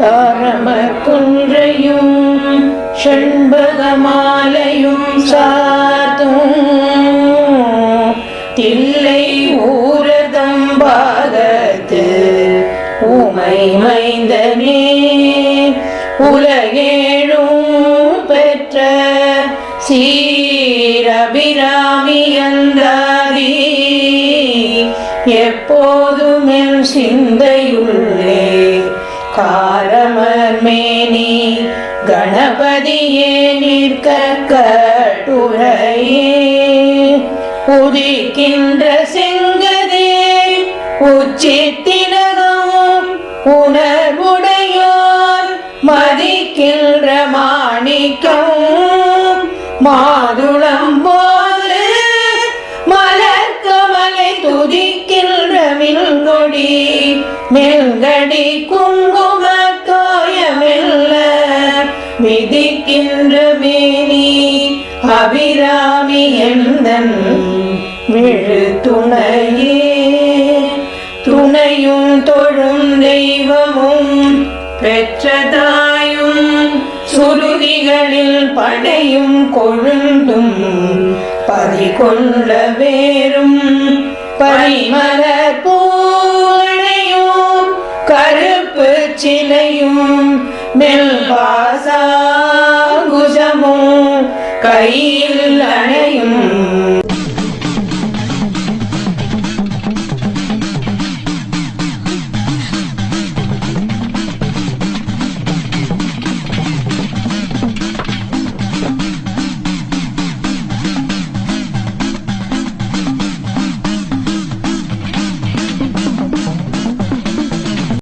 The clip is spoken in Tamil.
தாரமர் குன்றையும் செண்பகமாலையும் சாதும் தில்லை ஊரதம் பாகத்து உமை மைந்தனே உலகேழும் பெற்ற சீரபிராமி அந்தாரி எப்போதும் என் காரமர்மேனி கணபதியே நிற்க கட்டுரையே. உதிக்கின்ற செங்கதே உச்சித்திலகம் உணர்வுடையோர் மதிக்கின்ற மாணிக்கம். மாதுளம் போது மலர்கமலை துதிக்கின்ற மில்கொடி மெல்கடி குங்கும தோயமெல்ல மிதிக்கின்ற மேனி அபிராமி எந்தன் விழு துணையே. துணையும் தொழும் தெய்வமும் பெற்றதாயும் சுருதிகளில் படையும் கொழுந்தும் பதிகொள்ளவே பரிமலர் பூனையும் கருப்பு சிலையும் மெல்பாசாகுசமும் கையில் அணையும்.